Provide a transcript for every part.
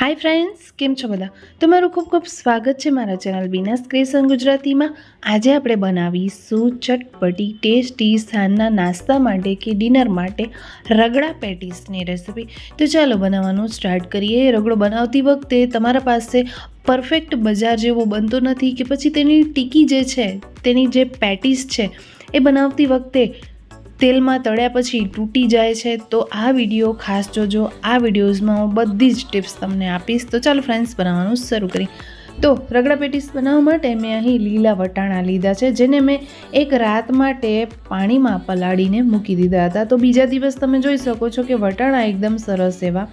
Hi friends કેમ છો બધા? તમારું ખૂબ ખૂબ સ્વાગત છે મારા ચેનલ બીનાસ ક્રિએશન ગુજરાતીમાં. આજે આપણે બનાવીશું ચટપટી ટેસ્ટી સાંજના નાસ્તા માટે કે ડિનર માટે રગડા પેટીસની રેસિપી. તો ચાલો બનાવવાનું સ્ટાર્ટ કરીએ. રગડો બનાવતી વખતે તમારા પાસે પરફેક્ટ બજાર જેવો બનતો નથી કે પછી તેની ટીકી જે છે, તેની જે પેટીસ છે, એ બનાવતી વખતે તેલમાં તળ્યા પછી તૂટી જાય છે, તો આ વીડિયો ખાસ જોજો. આ વિડીયોઝમાં હું બધી જ ટિપ્સ તમને આપીશ. તો ચાલો ફ્રેન્ડ્સ, બનાવવાનું શરૂ કરી તો રગડા પેટીસ બનાવવા માટે મેં અહીં લીલા વટાણા લીધા છે, જેને મેં એક રાત માટે પાણીમાં પલાળીને મૂકી દીધા હતા. તો બીજા દિવસ તમે જોઈ શકો છો કે વટાણા એકદમ સરસ એવા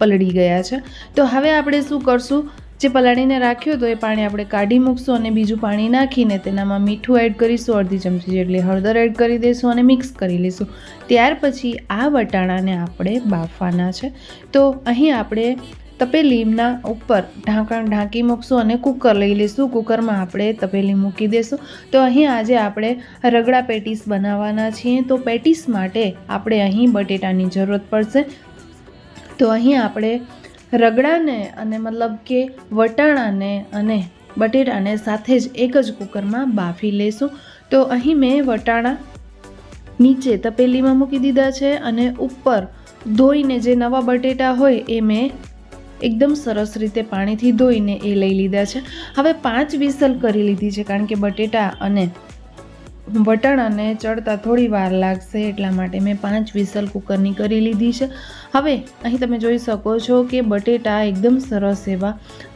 પલળી ગયા છે. તો હવે આપણે શું કરશું? જે પલાળીને રાખ્યું તો એ પાણી આપણે કાઢી મૂકશું અને બીજું પાણી નાખીને તેનામાં મીઠું એડ કરીશું, અડધી ચમચી જેટલી હળદર એડ કરી દઈશું અને મિક્સ કરી લઈશું. ત્યાર પછી આ વટાણાને આપણે બાફવાના છે. તો અહીં આપણે તપેલીના ઉપર ઢાંકણ ઢાંકી મૂકશું અને કુકર લઈ લઈશું. કુકરમાં આપણે તપેલી મૂકી દઈશું. તો અહીં આજે આપણે રગડા પેટીસ બનાવવાના છીએ. તો પેટીસ માટે આપણે અહીં બટેટાની જરૂરત પડશે. તો અહીં આપણે રગડાને અને મતલબ કે વટાણાને અને બટેટાને સાથે જ એક જ કુકરમાં બાફી લઈશું તો અહીં મેં વટાણા નીચે તપેલીમાં મૂકી દીધા છે અને ઉપર ધોઈને જે નવા બટેટા હોય એ મેં એકદમ સરસ રીતે પાણીથી ધોઈને એ લઈ લીધા છે. હવે પાંચ વિસલ કરી લીધી છે કારણ કે બટેટા અને વટાણાને ચડતા થોડી વાર લાગશે એટલા માટે મેં પાંચ વિસલ કુકરની કરી લીધી છે. હવે અહીં તમે જોઈ શકો છો કે બટેટા એકદમ સરસ એવા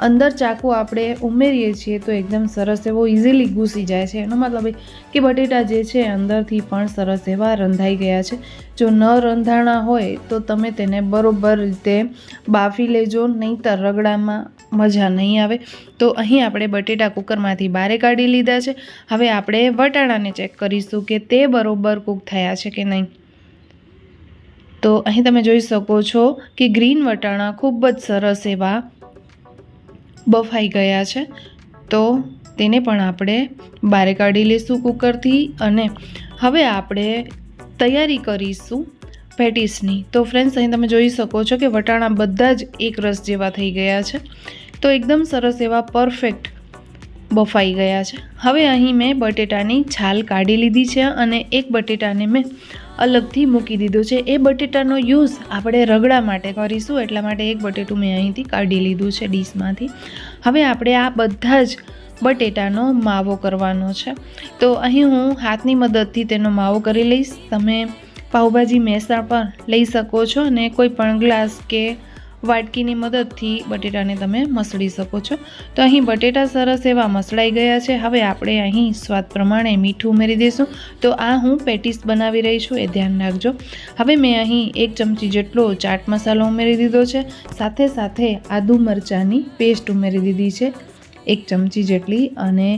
અંદર ચાકુ આપણે ઉમેરીએ છીએ તો એકદમ સરસ એવો ઇઝીલી ઘૂસી જાય છે. એનો મતલબ કે બટેટા જે છે અંદરથી પણ સરસ એવા રંધાઈ ગયા છે. જો ન રંધાણા હોય તો તમે તેને બરોબર રીતે બાફી લેજો, નહીંતર રગડામાં મજા નહીં આવે. તો અહીં આપણે બટેટા કુકરમાંથી બારે કાઢી લીધા છે. હવે આપણે વટાણાને ચેક કરીશું કે તે બરોબર કૂક થયા છે કે નહીં. તો અહીં તમે જોઈ શકો છો કે ગ્રીન વટાણા ખૂબ જ સરસ એવા બફાઈ ગયા છે. તો તેને પણ આપણે બારે કાઢી લઈશું કુકરથી અને હવે આપણે તૈયારી કરીશું પેટીસની. તો ફ્રેન્ડ્સ અહીં તમે જોઈ શકો છો કે વટાણા બધા જ એક રસ જેવા થઈ ગયા છે. તો એકદમ સરસ એવા પરફેક્ટ બફાઈ ગયા છે. હવે અહીં મેં બટેટાની છાલ કાઢી લીધી છે અને એક બટેટાને મેં અલગથી મૂકી દીધો છે. એ બટેટાનો યુઝ આપણે રગડા માટે કરીશું, એટલા માટે એક બટેટું મેં અહીંથી કાઢી લીધું છે ડીશમાંથી. હવે આપણે આ બધા જ બટેટાનો માવો કરવાનો છે. તો અહીં હું હાથની મદદથી તેનો માવો કરી લઈશ. તમે પાઉભાજી મેસા પણ લઈ શકો છો અને કોઈ પણ ગ્લાસ કે વાટકીની મદદથી બટેટાને તમે મસળી શકો છો. તો અહીં બટેટા સરસ એવા મસળાઈ ગયા છે. હવે આપણે અહીં સ્વાદ પ્રમાણે મીઠું ઉમેરી દઈશું. તો આ હું પેટીસ બનાવી રહી છું, એ ધ્યાન રાખજો. હવે મેં અહીં એક ચમચી જેટલો ચાટ મસાલો ઉમેરી દીધો છે. સાથે સાથે આદુ મરચાંની પેસ્ટ ઉમેરી દીધી છે. એક ચમચી જેટલી અને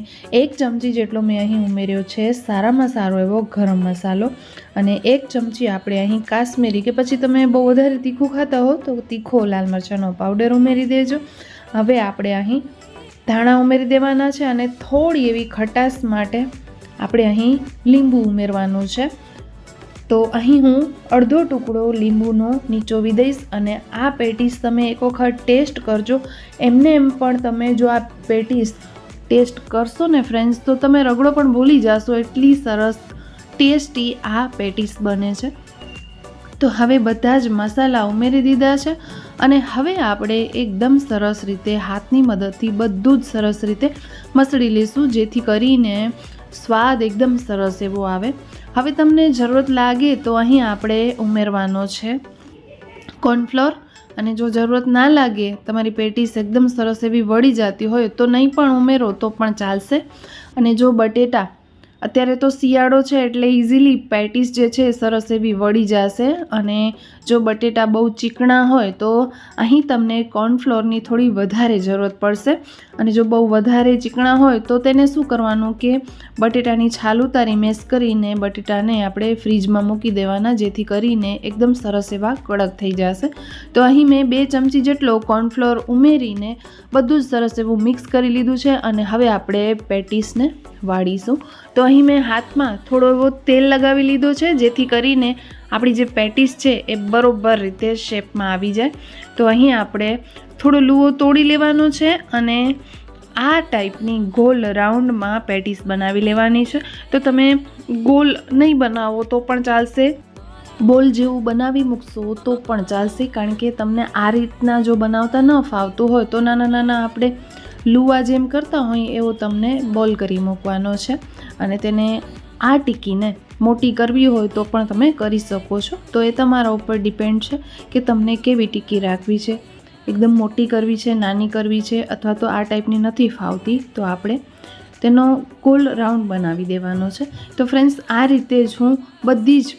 એક ચમચી જેટલો મેં અહીં ઉમેર્યો છે. સારામાં સારો એવો ગરમ મસાલો અને એક ચમચી આપણે અહીં કાશ્મીરી કે પછી તમે બહુ વધારે તીખું ખાતા હો તો તીખો લાલ મરચાંનો પાવડર ઉમેરી દેજો. હવે આપણે અહીં ધાણા ઉમેરી દેવાના છે અને થોડી એવી ખટાશ માટે આપણે અહીં લીંબુ ઉમેરવાનું છે. તો અહીં હું અડધો ટુકડો લીંબુનો નીચોવી દઈશ અને આ પેટીસ તમે એક વખત ટેસ્ટ કરજો. એમને એમ પણ તમે જો આ પેટીસ ટેસ્ટ કરશો ને ફ્રેન્ડ્સ, તો તમે રગડો પણ ભૂલી જશો. એટલી સરસ, ટેસ્ટી આ પેટીસ બને છે. તો હવે બધા જ મસાલા ઉમેરી દીધા છે અને હવે આપણે એકદમ સરસ રીતે, હાથની મદદથી બધું જ સરસ રીતે મસળી લઈશું, જેથી કરીને સ્વાદ એકદમ સરસ એવો આવે. હવે તમને જરૂરત લાગે તો અહીં આપણે ઉમેરવાનો છે કોર્નફ્લોર. અને જો જરૂરત ના લાગે, તમારી પેટીસ એકદમ સરસ એવી વળી જતી હોય તો નહીં પણ ઉમેરો તો પણ ચાલશે. અને જો બટેટા અત્યારે તો શિયાળો છે એટલે ઇઝીલી પેટીસ જે છે સરસ એવી વળી જશે અને જો બટેટા બહુ ચીકણા હોય તો અહીં તમને કોર્નફ્લોરની થોડી વધારે જરૂરત પડશે. અને જો બહુ વધારે ચીકણા હોય તો તેને શું કરવાનું કે બટેટાની છાલ ઉતારી મેસ કરીને બટેટાને આપણે ફ્રીજમાં મૂકી દેવાના, જેથી કરીને એકદમ સરસ એવા કડક થઈ જશે. તો અહીં મેં બે ચમચી જેટલો કોર્નફ્લોર ઉમેરીને બધું જ સરસ એવું મિક્સ કરી લીધું છે અને હવે આપણે પેટીસને વાળીશું. તો અહીં મેં હાથમાં થોડો એવો તેલ લગાવી લીધો છે, જેથી કરીને આપણી જે પેટીસ છે એ બરોબર રીતે શેપમાં આવી જાય. તો અહીં આપણે થોડો લુઓ તોડી લેવાનો છે અને આ ટાઈપની ગોલ રાઉન્ડમાં પેટીસ બનાવી લેવાની છે. તો તમે ગોલ નહીં બનાવો તો પણ ચાલશે. બોલ જેવું બનાવી મૂકશો તો પણ ચાલશે, કારણ કે તમને આ રીતના જો બનાવતા ન ફાવતું હોય તો નાના નાના આપણે લુવા જેમ કરતા હોય એવો તમને બોલ કરી મૂકવાનો છે. અને તેને આ ટીકીને મોટી કરવી હોય તો પણ તમે કરી શકો છો. તો એ તમારા ઉપર ડિપેન્ડ છે કે તમને કેવી ટીકી રાખવી છે. એકદમ મોટી કરવી છે, નાની કરવી છે, અથવા તો આ ટાઈપની નથી ફાવતી, તો આપણે તેનો ગોલ રાઉન્ડ બનાવી દેવાનો છે. તો ફ્રેન્ડ્સ, આ રીતે જ હું બધી જ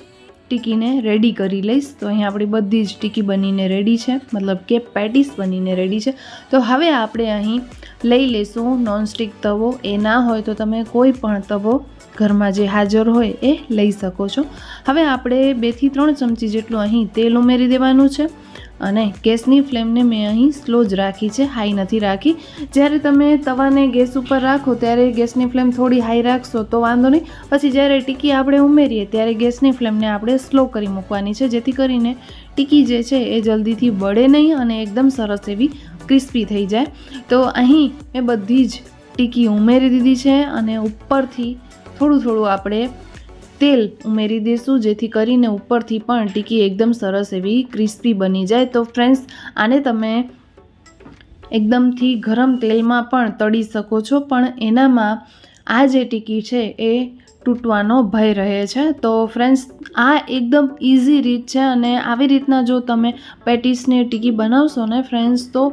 ટીકીને રેડી કરી લઈશ. તો અહીં આપણી બધી જ ટીકી બનીને રેડી છે. મતલબ કે પેટીસ બનીને રેડી છે. તો હવે આપણે અહીં લઈ લઈશું નોનસ્ટિક તવો. એ ના હોય તો તમે કોઈ પણ તવો ઘરમાં જે હાજર હોય એ લઈ શકો છો. હવે આપણે બેથી ત્રણ ચમચી જેટલું અહીં તેલ ઉમેરી દેવાનું છે. અને ગેસની ફ્લેમને મેં અહીં સ્લો જ રાખી છે, હાઈ નથી રાખી. જ્યારે તમે તવાને ગેસ ઉપર રાખો, ત્યારે ગેસની ફ્લેમ થોડી હાઈ રાખશો તો વાંધો નહીં. પછી જ્યારે ટીકી આપણે ઉમેરીએ, ત્યારે ગેસની ફ્લેમને આપણે સ્લો કરી મૂકવાની છે, જેથી કરીને ટીકી જે છે એ જલ્દીથી બળે નહીં અને એકદમ સરસ એવી ક્રિસ્પી થઈ જાય. તો અહીં મેં બધી જ ટીકી ઉમેરી દીધી છે અને ઉપરથી થોડું થોડું આપણે તેલ ઉમેરી દઈશું જેથી કરીને ઉપરથી પણ ટીકી એકદમ સરસ એવી ક્રિસ્પી બની જાય. તો ફ્રેન્ડ્સ આને તમે એકદમથી ગરમ તેલમાં પણ તળી શકો છો. પણ એનામાં આ જે ટીકી છે એ તૂટવાનો ભય રહે છે. તો ફ્રેન્ડ્સ આ એકદમ ઇઝી રીત છે અને આવી રીતના જો તમે પેટીસની ટીકી બનાવશો ને ફ્રેન્ડ્સ તો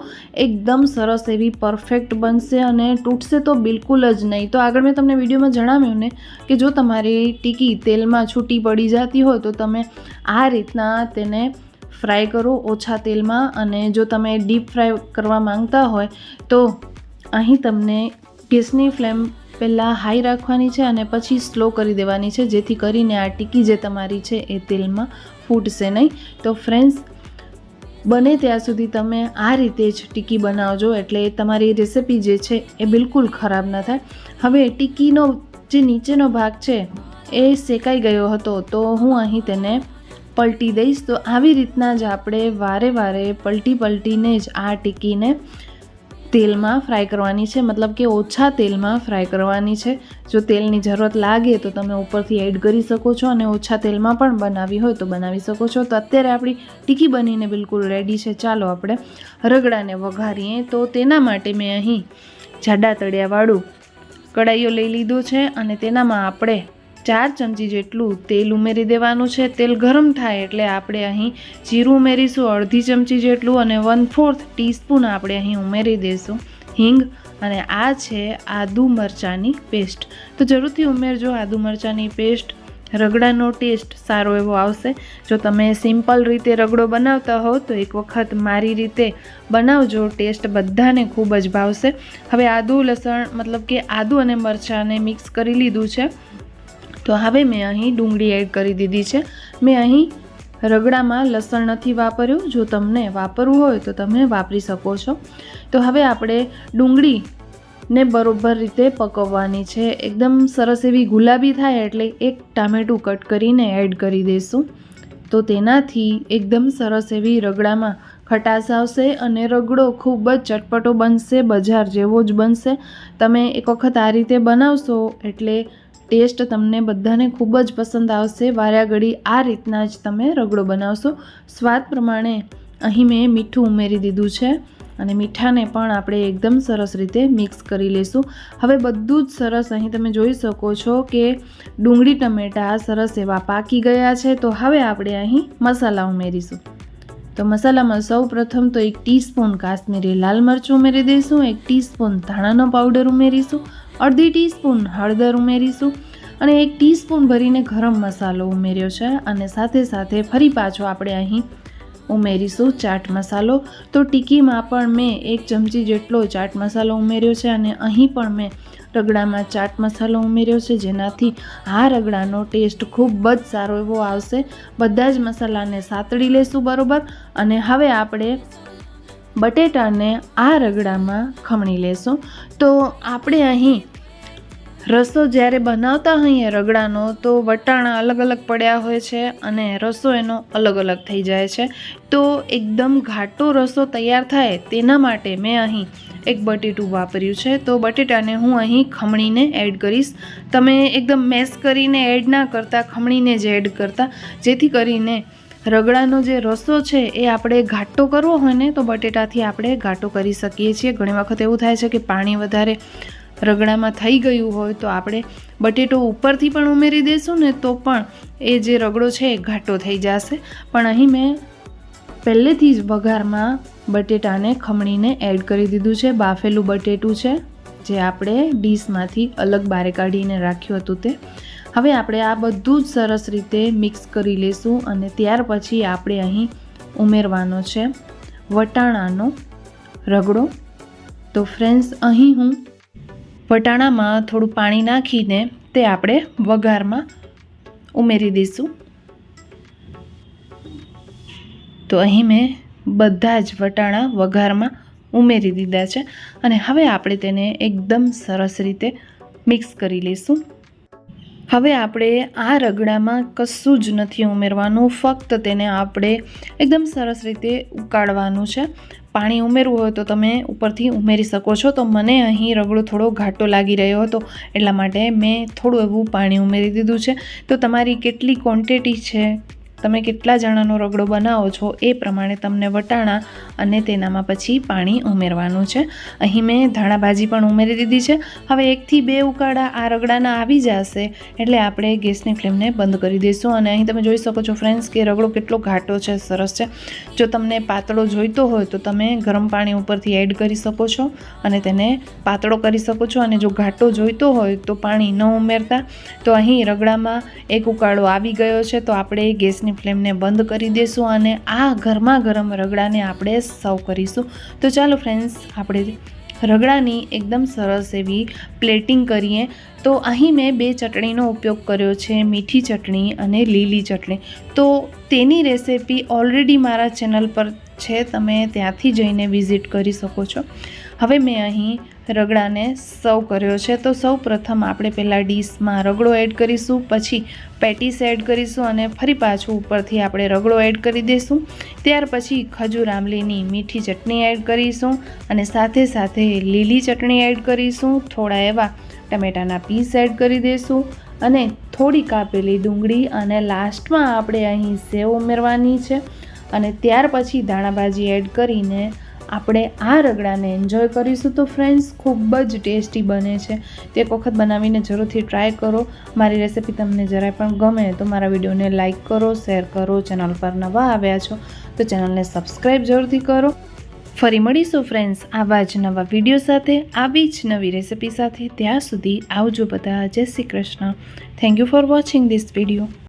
એકદમ સરસ એવી પરફેક્ટ બનશે અને તૂટશે તો બિલકુલ જ નહીં. તો આગળ મેં તમને વિડીયોમાં જણાવ્યું ને કે જો તમારી ટીકી તેલમાં છૂટી પડી જતી હોય, તો તમે આ રીતના તેને ફ્રાય કરો ઓછા તેલમાં અને જો તમે ડીપ ફ્રાય કરવા માંગતા હોય, તો અહીં તમને ગેસની ફ્લેમ પહેલાં હાઈ રાખવાની છે અને પછી સ્લો કરી દેવાની છે, જેથી કરીને આ ટીકી જે તમારી છે એ તેલમાં ફૂટશે નહીં. તો ફ્રેન્ડ્સ બને ત્યાં સુધી તમે આ રીતે જ ટીકી બનાવજો, એટલે તમારી રેસિપી જે છે એ બિલકુલ ખરાબ ન થાય. હવે ટીકીનો જે નીચેનો ભાગ છે એ શેકાઈ ગયો હતો, તો હું અહીં તેને પલટી દઈશ. તો આવી રીતના જ આપણે વારે વારે પલટી પલટીને જ આ ટીકીને તેલમાં ફ્રાય કરવાની છે. મતલબ કે ઓછા તેલમાં ફ્રાય કરવાની છે. જો તેલની જરૂરત લાગે તો તમે ઉપરથી એડ કરી શકો છો અને ઓછા તેલમાં પણ બનાવી હોય તો બનાવી શકો છો. તો અત્યારે આપણી ટીકી બનીને બિલકુલ રેડી છે. ચાલો આપણે રગડાને વઘારીએ. તો તેના માટે મેં અહીં જાડા તળિયાવાળું કડાઈઓ લઈ લીધું છે અને તેનામાં આપણે ચાર ચમચી જેટલું તેલ ઉમેરી દેવાનું છે. તેલ ગરમ થાય એટલે આપણે અહીં જીરું ઉમેરીશું, અડધી ચમચી જેટલું અને વન ફોર્થ ટીસ્પૂન આપણે અહીં ઉમેરી દઈશું હિંગ અને આ છે આદુ મરચાંની પેસ્ટ તો જરૂરથી ઉમેરજો આદુ મરચાંની પેસ્ટ રગડાનો ટેસ્ટ સારો એવો આવશે. જો તમે સિમ્પલ રીતે રગડો બનાવતા હો, તો એક વખત મારી રીતે બનાવજો. ટેસ્ટ બધાને ખૂબ જ ભાવશે. હવે આદુ લસણ, મતલબ કે આદુ અને મરચાંને મિક્સ કરી લીધું છે. તો હવે મેં અહીં ડુંગળી એડ કરી દીધી છે. મેં અહીં રગડામાં લસણ નથી વાપર્યું. જો તમને વાપરવું હોય તો તમે વાપરી શકો છો. તો હવે આપણે ડુંગળી ને બરોબર રીતે પકવવાની છે. એકદમ સરસ એવી ગુલાબી થાય એટલે એક ટામેટું કટ કરીને એડ કરી દઈશું. તો તેનાથી એકદમ સરસ એવી રગડામાં ખટાશ આવશે અને રગડો ખૂબ જ ચટપટો બનશે. બજાર જેવો જ બનશે. તમે એક વખત આ રીતે બનાવશો એટલે ટેસ્ટ તમને બધાને ખૂબ જ પસંદ આવશે. વાર્યા ઘડી આ રીતના જ તમે રગડો બનાવશો. સ્વાદ પ્રમાણે અહીં મેં મીઠું ઉમેરી દીધું છે અને મીઠાને પણ આપણે એકદમ સરસ રીતે મિક્સ કરી લઈશું હવે બધું જ સરસ અહીં તમે જોઈ શકો છો કે ડુંગળી, ટમેટાં સરસ એવા પાકી ગયા છે. તો હવે આપણે અહીં મસાલા ઉમેરીશું. તો મસાલામાં સૌ પ્રથમ તો એક ટીસ્પૂન કાશ્મીરી લાલ મરચું ઉમેરી દઈશું, એક ટીસ્પૂન ધાણાનો પાવડર ઉમેરીશું અડધી ટીસ્પૂન હળદર ઉમેરીશું અને એક ટીસ્પૂન ભરીને ગરમ મસાલો ઉમેર્યો છે અને સાથે સાથે ફરી પાછો આપણે અહીં ઉમેરીશું ચાટ મસાલો. તો ટીકીમાં પણ મેં એક ચમચી જેટલો ચાટ મસાલો ઉમેર્યો છે અને અહીં પણ મેં રગડામાં ચાટ મસાલો ઉમેર્યો છે, જેનાથી આ રગડાનો ટેસ્ટ ખૂબ જ સારો એવો આવશે. બધા જ મસાલાને સાતળી લેશું બરાબર. અને હવે આપણે બટેટાને આ રગડામાં ખમણી લેશું. તો આપણે અહીં રસો જ્યારે બનાવતા હોઈએ રગડાનો, તો વટાણા અલગ અલગ પડ્યા હોય છે અને રસો એનો અલગ અલગ થઈ જાય છે. તો એકદમ ઘાટો રસો તૈયાર થાય તેના માટે મેં અહીં એક બટેટું વાપર્યું છે. તો બટેટાને હું અહીં ખમણીને એડ કરીશ. તમે એકદમ મેસ કરીને એડ ના કરતા, ખમણીને જ એડ કરતા. જેથી કરીને રગડાનો જે રસો છે એ આપણે ઘાટો કરવો હોય ને તો બટેટાથી આપણે ઘાટો કરી શકીએ છીએ. ઘણી વખત એવું થાય છે કે પાણી વધારે રગડામાં થઈ ગયું હોય તો આપણે બટેટો ઉપરથી પણ ઉમેરી દઈશું ને તો પણ એ જે રગડો છે એ ઘાટો થઈ જશે. પણ અહીં મેં પહેલેથી જ વઘારમાં બટેટાને ખમણીને એડ કરી દીધું છે. બાફેલું બટેટું છે, જે આપણે ડીશમાંથી અલગ બારે કાઢીને રાખ્યું હતું તે. હવે આપણે આ બધું જ સરસ રીતે મિક્સ કરી લઈશું અને ત્યાર પછી આપણે અહીં ઉમેરવાનો છે વટાણાનો રગડો. તો ફ્રેન્ડ્સ અહીં હું વટાણામાં થોડું પાણી નાખીને તે આપણે વઘારમાં ઉમેરી દઈશું. તો અહીં મેં બધા જ વટાણા વઘારમાં ઉમેરી દીધા છે અને હવે આપણે તેને એકદમ સરસ રીતે મિક્સ કરી લઈશું હવે આપણે આ રગડામાં કશું જ નથી ઉમેરવાનું. ફક્ત તેને આપણે એકદમ સરસ રીતે ઉકાળવાનું છે. પાણી ઉમેરવું હોય તો તમે ઉપરથી ઉમેરી શકો છો. તો મને અહીં રગડો થોડો ઘાટો લાગી રહ્યો હતો, એટલા માટે મેં થોડું એવું પાણી ઉમેરી દીધું છે. તો તમારી કેટલી ક્વોન્ટિટી છે? તમે કેટલા જણાનો રગડો બનાવો છો એ પ્રમાણે તમને વટાણા અને તેનામાં પછી પાણી ઉમેરવાનું છે. અહીં મેં ધાણાભાજી પણ ઉમેરી દીધી છે. હવે એકથી બે ઉકાળા આ રગડાના આવી જશે એટલે આપણે ગેસની ફ્લેમને બંધ કરી દઈશું. અને અહીં તમે જોઈ શકો છો ફ્રેન્ડ્સ કે રગડો કેટલો ઘાટો છે, સરસ છે. જો તમને પાતળો જોઈતો હોય તો તમે ગરમ પાણી ઉપરથી એડ કરી શકો છો અને તેને પાતળો કરી શકો છો. અને જો ઘાટો જોઈતો હોય તો પાણી ન ઉમેરતા. તો અહીં રગડામાં એક ઉકાળો આવી ગયો છે. તો આપણે ગેસની ફ્લેમને બંધ કરી દઈશું અને આ ગરમા ગરમ રગડાને આપણે સર્વ કરીશું. તો ચાલો ફ્રેન્ડ્સ, આપણે રગડાની એકદમ સરસ એવી પ્લેટિંગ કરીએ. તો અહીં મેં બે ચટણીનો ઉપયોગ કર્યો છે, મીઠી ચટણી અને લીલી ચટણી. તો તેની રેસિપી ઓલરેડી મારા ચેનલ પર છે, તમે ત્યાંથી જઈને વિઝિટ કરી શકો છો. હવે મેં અહીં રગડાને સર્વ કર્યો છે. તો સૌ પ્રથમ આપણે પહેલાં ડીશમાં રગડો એડ કરીશું, પછી પેટીસ એડ કરીશું અને ફરી પાછું ઉપરથી આપણે રગડો એડ કરી દઈશું ત્યાર પછી ખજૂર આંબલીની મીઠી ચટણી એડ કરીશું અને સાથે સાથે લીલી ચટણી એડ કરીશું. થોડા એવા ટમેટાના પીસ એડ કરી દઈશું અને થોડી કાપેલી ડુંગળી અને લાસ્ટમાં આપણે અહીં સેવ ઉમેરવાની છે. અને ત્યાર પછી ધાણાભાજી એડ કરીને આપણે આ રગડાને એન્જોય કરીશું તો ફ્રેન્ડ્સ ખૂબ જ ટેસ્ટી બને છે. તે એક વખત બનાવીને જરૂરથી ટ્રાય કરો. મારી રેસિપી તમને જરાય પણ ગમે તો મારા વિડીયોને લાઇક કરો શેર કરો ચેનલ પર નવા આવ્યા છો તો ચેનલને સબસ્ક્રાઈબ જરૂરથી કરો. ફરી મળીશું ફ્રેન્ડ્સ આવા જ નવા વીડિયો સાથે, આવી જ નવી રેસિપી સાથે. ત્યાં સુધી આવજો બધા. જય Shri Krishna. Thank you for watching this video